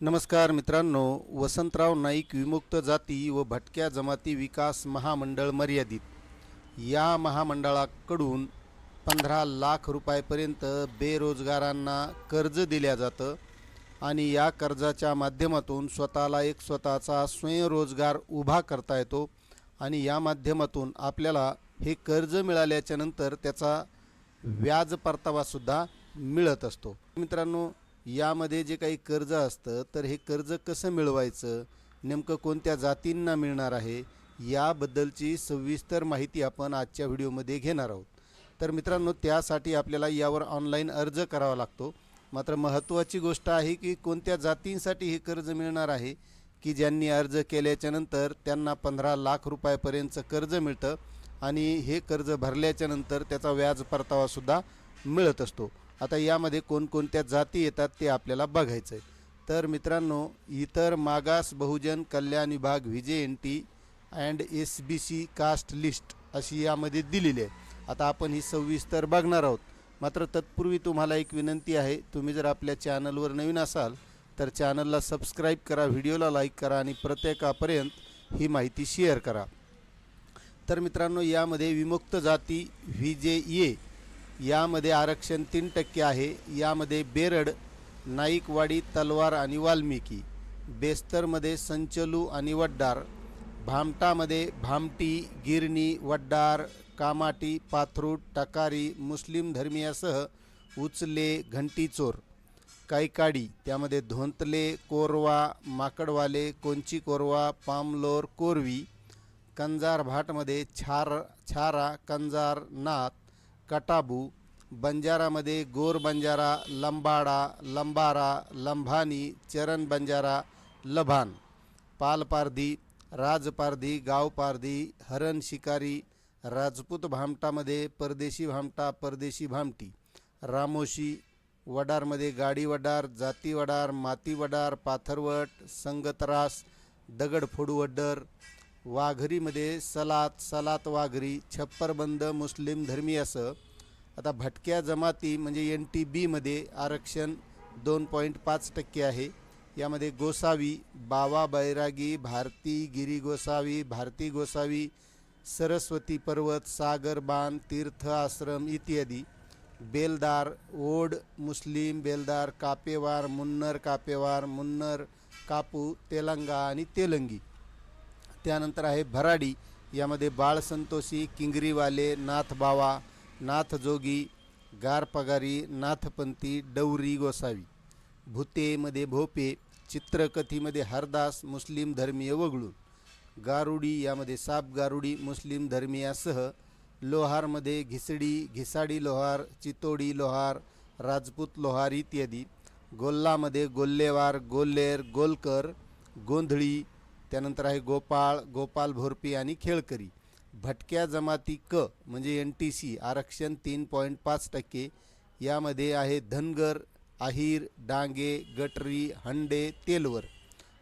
नमस्कार मित्रांनो वसंतराव नाईक विमुक्त जाती व भटक्या जमाती विकास महामंडळ मर्यादित. या महामंडळाकडून पंधरा लाख रुपयापर्यंत बेरोजगारांना कर्ज दिल्या जातं आणि या कर्जाच्या माध्यमातून स्वतःला एक स्वतःचा स्वयंरोजगार उभा करता येतो आणि या माध्यमातून आपल्याला हे कर्ज मिळाल्याच्यानंतर त्याचा व्याज परतावासुद्धा मिळत असतो. मित्रांनो यामध्ये जे काही कर्ज असतं तर हे कर्ज कसं मिळवायचं? नेमकं कोणत्या जातींना मिळणार आहे? याबद्दलची सविस्तर माहिती आपण आजच्या व्हिडिओमध्ये घेणार आहोत. तर मित्रांनो त्यासाठी आपल्याला यावर ऑनलाईन अर्ज करावा लागतो. मात्र महत्त्वाची गोष्ट आहे की कोणत्या जातींसाठी हे कर्ज मिळणार आहे की ज्यांनी अर्ज केल्याच्यानंतर त्यांना पंधरा लाख रुपयापर्यंतचं कर्ज मिळतं आणि हे कर्ज भरल्याच्यानंतर त्याचा व्याज परतावासुद्धा मिळत असतो. आता यामध्ये कोणकोणत्या जाती येतात ते आपल्याला बघायचं आहे. तर मित्रांनो इतर मागास बहुजन कल्याण विभाग V J N T and S B C caste list अशी यामध्ये दिलेली आहे. आता आपण ही सविस्तर बघणार आहोत. मात्र तत्पूर्वी तुम्हाला एक विनंती आहे तुम्ही जर आपल्या चॅनलवर नवीन असाल तर चॅनलला सबस्क्राईब करा व्हिडिओला लाईक करा आणि प्रत्येकापर्यंत ही माहिती शेअर करा. तर मित्रांनो यामध्ये विमुक्त जाती व्ही जे ए यामध्ये आरक्षण तीन टक्के आहे. यामध्ये बेरड नाईकवाडी तलवार आणि वाल्मिकी बेस्तरमध्ये संचलू आणि वड्डार भामटामध्ये भामटी गिरणी वड्डार कामाटी पाथरूट टकारी मुस्लिम धर्मीयासह उचले घंटीचोर कायकाडी त्यामध्ये धोंतले कोरवा माकडवाले कोंची कोरवा पामलोर कोरवी कंजार भाटमध्ये छार छारा कंजार नाथ कटाबू बंजारामध्ये गोर बंजारा लंबाडा लंबारा लंभानी चरण बंजारा लभान पालपारधी राजपारधी गावपारधी हरण शिकारी राजपूत भामटामध्ये परदेशी भामटा परदेशी भामटी रामोशी वडारमध्ये गाडी वडार जाती वडार माती वडार पाथरवट संगतरास दगडफोडू वडर वाघरीमध्ये सलात सलात वाघरी छप्परबंद मुस्लिम धर्मीयासह आता भटक्या जमाती म्हणजे एन टी बीमध्ये आरक्षण दोन पॉईंट पाच टक्के आहे. यामध्ये गोसावी बावा बैरागी भारती गिरी गोसावी भारती गोसावी सरस्वती पर्वत सागर बाण तीर्थ आश्रम इत्यादी. बेलदार ओढ मुस्लिम बेलदार कापेवार मुन्नर कापेवार मुन्नर कापू तेलंगा आणि तेलंगी. त्यानंतर आहे भराडी. यामध्ये बाळसंतोषी किंगरीवाले नाथबावा नाथजोगी गारपगारी नाथपंथी डवरी गोसावी. भूतेमध्ये भोपे चित्रकथीमध्ये हरदास मुस्लिम धर्मीय वगळून. गारुडी यामध्ये साप गारुडी मुस्लिम धर्मीयासह लोहारमध्ये घिसडी घिसाडी लोहार चितोडी लोहार राजपूत लोहार इत्यादी. गोल्लामध्ये गोल्लेवार गोल्लेर गोलकर गोंधळी त्यानंतर आहे गोपाळ गोपाल भोरपी आणि खेळकरी. भटक्या जमाती क म्हणजे एन टी सी आरक्षण तीन पॉईंट पाच टक्के. यामध्ये आहे धनगर आहिर डांगे गटरी हंडे तेलवर.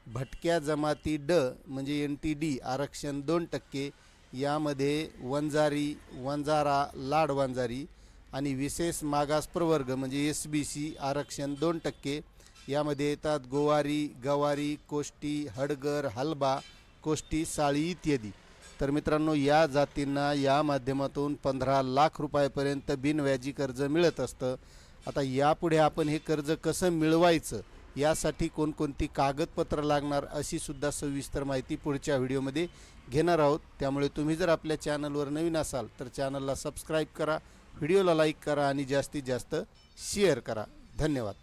भटक्या जमाती ड म्हणजे एन टी डी आरक्षण दोन टक्के. यामध्ये वंजारी वंजारा लाड वंजारी आणि विशेष मागास प्रवर्ग म्हणजे एस बी सी आरक्षण दोन टक्के. यामध्ये येतात गोवारी गवारी कोष्टी हडगर हलबा कोष्टी साळी इत्यादी. तर मित्रांनो या जातींना या माध्यमातून पंधरा लाख रुपयापर्यंत बिनव्याजी कर्ज मिळत असतं. आता यापुढे आपण हे कर्ज कसं मिळवायचं? यासाठी कोणकोणती कागदपत्र लागणार? अशी सुद्धा सविस्तर माहिती पुढच्या व्हिडिओमध्ये घेणार आहोत. त्यामुळे तुम्ही जर आपल्या चॅनलवर नवीन असाल तर चॅनलला सबस्क्राईब करा व्हिडिओला लाईक करा आणि जास्तीत जास्त शेअर करा. धन्यवाद.